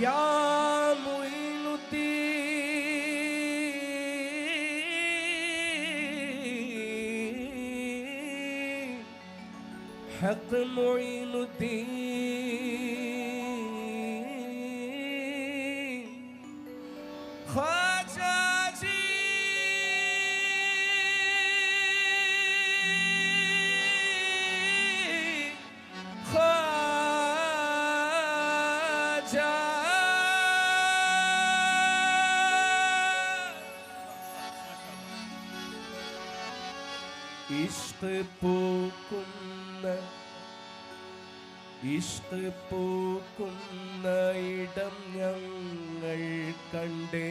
يا معين الدين حق معين الدين ഇഷ്ക് പൂക്കുന്ന ഇടം ഞങ്ങൾ കണ്ടേ.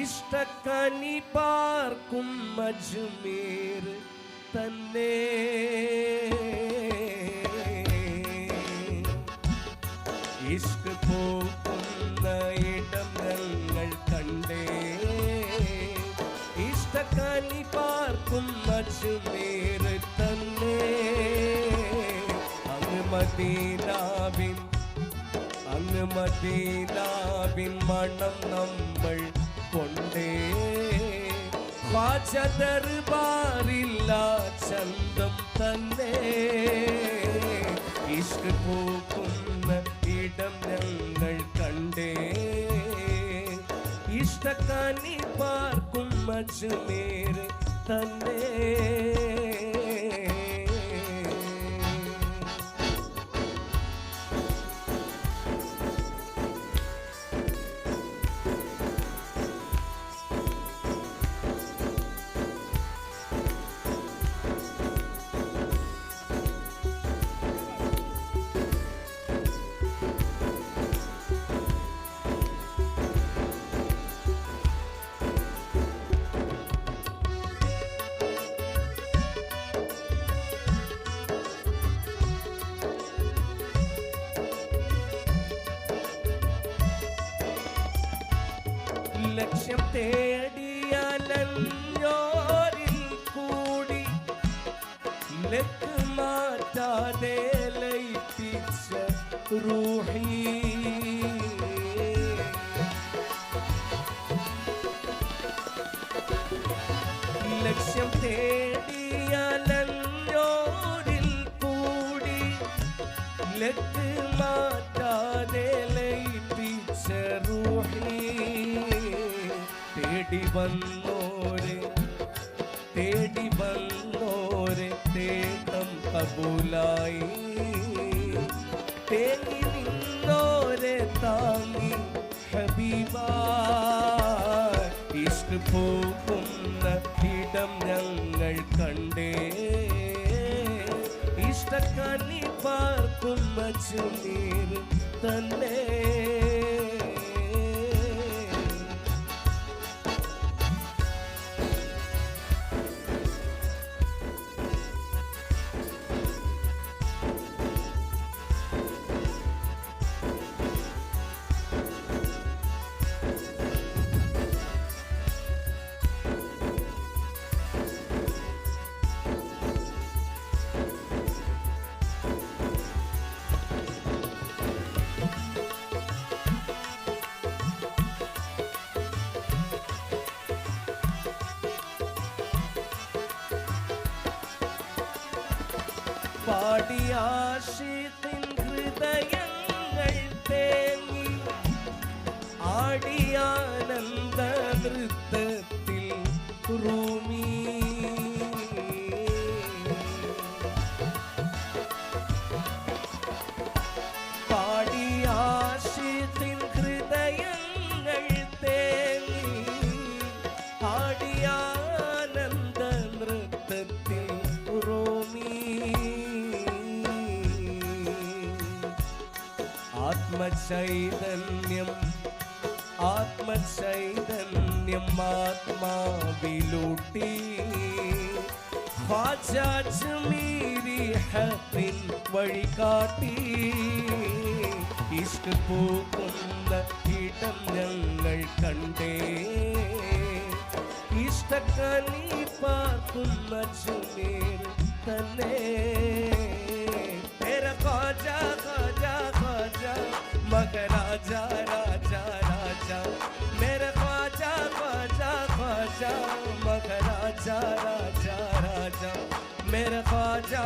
ഇഷ്ടക്കനി പാർക്കും അജ്മീർ തന്നെ. ഇഷ്ക് ഇഷ്ടക്കനി പാർക്കും അജ്മീർ തന്നെ അങ്ങ് മദീനാവിൻ അങ്ങ് മദീനാവിൻ മണം നമ്മൾ കൊണ്ടേ വാച ദർബാറില്ല ചന്തം തന്നെ ഇഷ്ക് പൂക്കുന്ന ഇടം ഞങ്ങൾ കണ്ടേ ഇഷ്ടക്കാനി പാർക്കും അജ്മീർ തന്നെ ലക്ഷ്യം തേടിയാലഞ്ഞോരിൽ കൂടി. ലക്ക് മാറ്റാതെ ലക്ഷ്യം തേടിയാലഞ്ഞോരിൽ കൂടി. ലക്ക് മാറ്റാതെ വന്നോരെ തേടി വന്നോരെ തേട്ടം കബൂലായി. തേങ്ങി നിന്നോരെ താങ്ങി ഹബീബ ഇഷ്ക് പോകുന്ന ഇടം ഞങ്ങൾ കണ്ടേ. ഇഷ്ടക്കനി പാർക്കും അജ്മീർ തന്നെ. പാടിയാശിത്തിൻ ഹൃദയങ്ങൾ തേങ്ങി ആടിയാനന്ദ നൃത്തത്തിൽ റൂമി ആത്മചൈതന്യം ആത്മചൈതന്യം ആത്മാവിലൂട്ടി. ഹാജാജമീരിഹത്തിൻ വഴികാട്ടി. ഇഷ്ട് പോകുന്ന ഇടം ഞങ്ങൾ കണ്ടേ. ഇഷ്ടക്കനി പാർക്കുന്ന ചുമേർ തന്നെ. പേര പാചക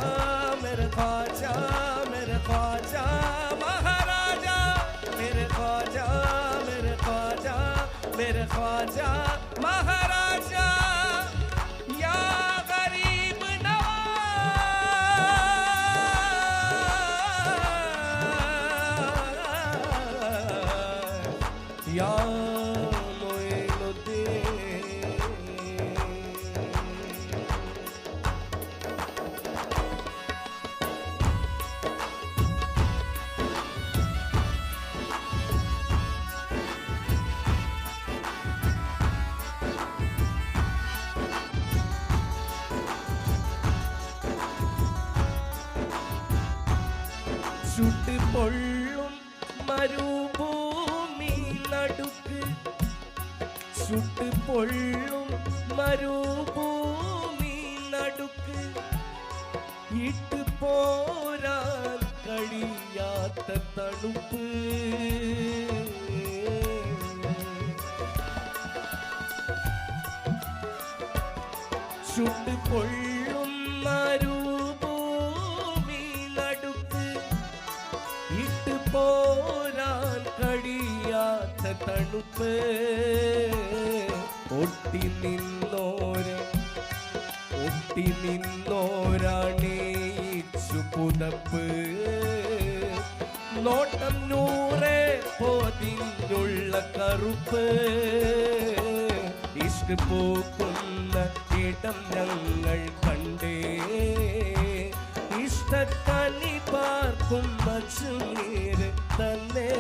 मेरा ख्वाजा मेरा ख्वाजा महाराजा मेरे ख्वाजा मेरे ख्वाजा मेरे ख्वाजा महाराजा या गरीब नवाज या ചുട്ട് പൊള്ളും മരുഭൂമി നടുക്ക് ചുട്ട് പൊള്ളും മരുഭൂമി നടുക്ക് ഇട്ട് പോരാൻ കഴിയാത്ത തണുപ്പ് ചുട്ട് പൊള്ളും തണുപ്പ് ഒട്ടി നിന്നോരെ ഒട്ടി നിന്നോരാണേച്ചു പുതപ്പ്. നോട്ടം നൂറെ പോതിനുള്ള കറുപ്പ് ഇഷ്ട ഇടം ഞങ്ങൾ കണ്ടേ. ഇഷ്ടക്കനി പാർക്കും മച്ചുനീർ തന്നെ.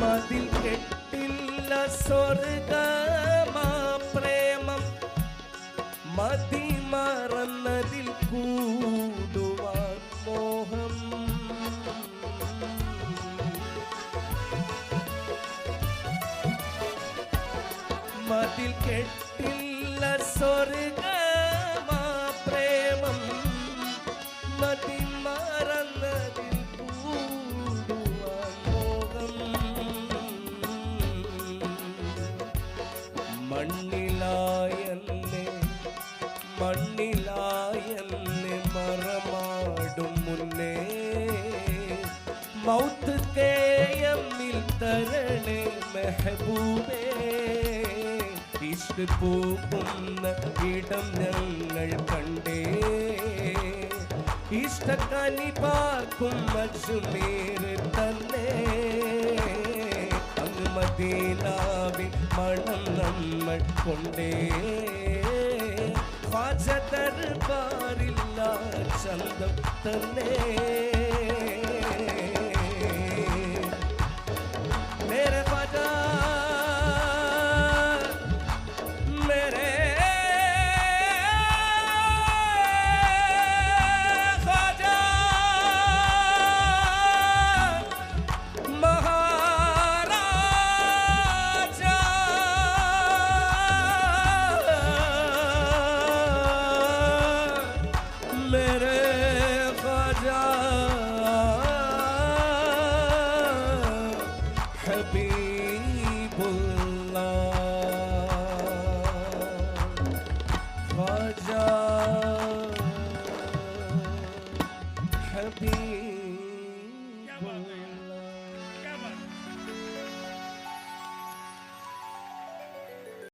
മതിൽ കെട്ടില്ല സ്വർഗമാ പ്രേമം. മതി മറന്നതിൽ കൂടുവാൻ മോഹം. മതിൽ കെട്ടില്ല സ്വർഗമാ മണ്ണിലായെന്നെ മണ്ണിലായല്ലേ മറമാടും മുന്നേ. മൗത്ത് കേയമ്മിൽ തരണേ മെഹബൂബേ ഇഷ്ട് പൂക്കുന്ന ഇടം ഞങ്ങൾ കണ്ടേ. ഇഷ്ടക്കനി പാർക്കും മജുമീർ തന്നെ. மதீனாவின் மனம் நம்மள் கொண்டே. பாஜ தர்பாரில்லா சந்தம் தன்னே pull